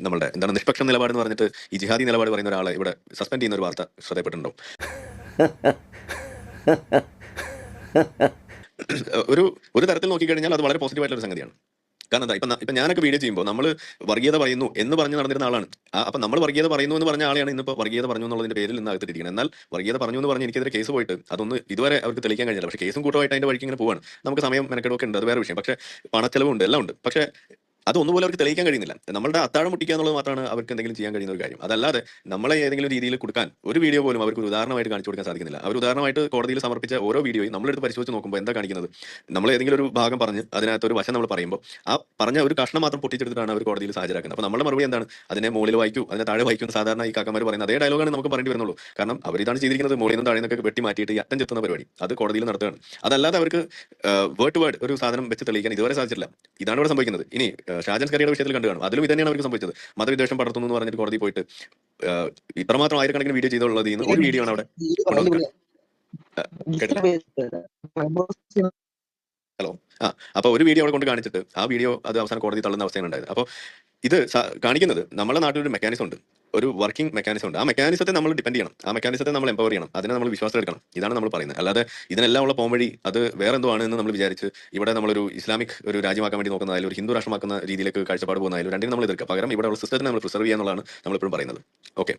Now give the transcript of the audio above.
നമ്മളുടെ എന്താണ് നിഷ്പക്ഷ നിലപാട് എന്ന് പറഞ്ഞിട്ട് ഈ ജിഹാദി നിലപാട് പറയുന്ന ഒരാളെ ഇവിടെ സസ്പെൻഡ് ചെയ്യുന്ന ഒരു വാർത്ത ശ്രദ്ധപ്പെട്ടിട്ടുണ്ടോ ഒരു ഒരു തരത്തിൽ നോക്കിക്കഴിഞ്ഞാൽ അത് വളരെ പോസിറ്റീവ് ആയിട്ടുള്ള ഒരു സംഗതിയാണ്. കാരണം എന്താ ഇപ്പം ഇപ്പം ഞാനൊക്കെ വീഡിയോ ചെയ്യുമ്പോൾ നമ്മൾ വർഗീയത പറയുന്നു എന്ന് പറഞ്ഞ് നടന്നിരുന്ന ആളാണ്. അപ്പൊ നമ്മൾ വർഗീയത പറയുന്നു എന്ന് പറഞ്ഞ ആളെയാണ് ഇന്നിപ്പോൾ വർഗീയത പറഞ്ഞു എന്നുള്ളതിന്റെ പേരിൽ നിന്ന് അകത്തിരിക്കുന്നത്. എന്നാൽ വർഗീയത പറഞ്ഞു എന്ന് പറഞ്ഞ് എനിക്കെതിരെ കേസ് പോയിട്ട് അതൊന്ന് ഇതുവരെ അവർക്ക് തെളിയിക്കാൻ കഴിഞ്ഞില്ല. പക്ഷേ കേസും കൂട്ടമായിട്ട് അതിന്റെ വഴിക്ക് ഇങ്ങനെ പോവാണ്. നമുക്ക് സമയം മെനക്കെടുക്കേണ്ടത് ഉണ്ട്. അത് വേറെ വിഷയം. പക്ഷേ പണച്ചെലവുണ്ട്. എല്ലാം ഉണ്ട്. പക്ഷേ അതൊന്നുപോലെ അവർക്ക് തെളിയിക്കാൻ കഴിയുന്നില്ല. നമ്മളുടെ അത്താഴം മുട്ടിക്കുക എന്നുള്ളത് മാത്രമാണ് അവർക്ക് എന്തെങ്കിലും ചെയ്യാൻ കഴിയുന്ന ഒരു കാര്യം. അതല്ലാതെ നമ്മളെ ഏതെങ്കിലും രീതിയിൽ കൊടുക്കാൻ ഒരു വീഡിയോ പോലും അവർക്ക് ഉദാഹരണമായിട്ട് കാണിച്ചു കൊടുക്കാൻ സാധിക്കുന്നില്ല. അവർ ഉദാഹരണമായിട്ട് കോടതിയിൽ സമർപ്പിച്ച ഓരോ വീഡിയോയും നമ്മളെടുത്ത് പരിശോധിച്ച് നോക്കുമ്പോൾ എന്താ കാണിക്കുന്നത്? നമ്മൾ ഏതെങ്കിലും ഒരു ഭാഗം പറഞ്ഞ് അതിനകത്ത് ഒരു വശം നമ്മൾ പറയുമ്പോൾ ആ പറഞ്ഞ ഒരു കഷ്ണം മാത്രം പൊട്ടിച്ചെടുത്തിട്ടാണ് അവർ കോടതിയിൽ ഹാജരാക്കുന്നത്. അപ്പോൾ നമ്മുടെ മറുപടി എന്താണ്? അതിനെ മുകളിൽ വായിക്കൂ അതിനെ താഴെ വായിക്കും സാധാരണ ഈ കാക്കമാർ പറയുന്നത് അതേ ഡയലോഗാണ് നമുക്ക് പറയേണ്ടി വരുന്നുള്ളൂ. കാരണം അവർ ഇതാണ് ചെയ്തിരിക്കുന്നത്. മുകളിൽ നിന്ന് താഴെ നിന്നൊക്കെ വെട്ടി മാറ്റിയിട്ട് ഈ അറ്റം ചെത്തുന്ന പരിപാടി. അത് കോടതിയിൽ നടത്തുകയാണ്. അതല്ലാതെ അവർക്ക് വേർഡ് ടു വേർഡ് ഒരു സാധനം വെച്ച് തെളിയിക്കാൻ ഇതുവരെ സാധിച്ചിട്ടില്ല. ഇതാണ് ഇവിടെ സംഭവിക്കുന്നത്. ഇനി ഷാജൻ സ്കറിയുടെ വിഷയത്തിൽ കണ്ടു കാണും. അതിലും ഇതന്നെയാണ് തന്നെയാണ് അവർക്ക് സംഭവിച്ചത്. മതവിദ്വേഷം പടർത്തുന്നു എന്ന് പറഞ്ഞിട്ട് കോടതി പോയിട്ട് ഇത്രമാത്രം ആയിരക്കണക്കിന് വീഡിയോ ചെയ്തുള്ളത് ഇന്ന് ഒരു വീഡിയോ ആണ് അവിടെ ഹലോ ആ അപ്പൊ ഒരു വീഡിയോ അവിടെ കൊണ്ട് കാണിച്ചിട്ട് ആ വീഡിയോ അത് അവസാനം കോടതി തള്ളുന്ന അവസ്ഥയാണ് ഉണ്ടായത്. അപ്പോൾ ഇത് കാണിക്കുന്നത് നമ്മുടെ നാട്ടിൽ ഒരു മെക്കാനിസം ഉണ്ട്. ഒരു വർക്കിംഗ് മെക്കാനിസം ഉണ്ട്. ആ മെക്കാനിസത്തെ നമ്മൾ ഡിപെൻഡ് ചെയ്യണം. ആ മെക്കാനിസത്തെ നമ്മൾ എംപവർ ചെയ്യണം. അതിനെ നമ്മൾ വിശ്വാസം എടുക്കണം. ഇതാണ് നമ്മൾ പറയുന്നത്. അല്ലാതെ ഇതിനെല്ലാം ഉള്ള പോംവഴി അത് വേറെ എന്തോ ആണ് എന്ന് നമ്മൾ വിചാരിച്ച് ഇവിടെ നമ്മളൊരു ഇസ്ലാമിക് ഒരു രാജ്യമാക്കാൻ വേണ്ടി നോക്കുന്നതായാലും ഒരു ഹിന്ദു രാഷ്ട്രമാക്കുന്ന രീതിയിലേക്ക് കാഴ്ചപ്പാട് പോകുന്നതായാലും രണ്ടിനും നമ്മൾ എതിർക്കുക പകരം ഇവിടെ ഉള്ള സിസ്റ്റത്തിനെ നമ്മൾ പ്രിസർവ് ചെയ്യാന്നുള്ളതാണ് നമ്മൾ എപ്പോഴും പറയുന്നത്. ഓക്കെ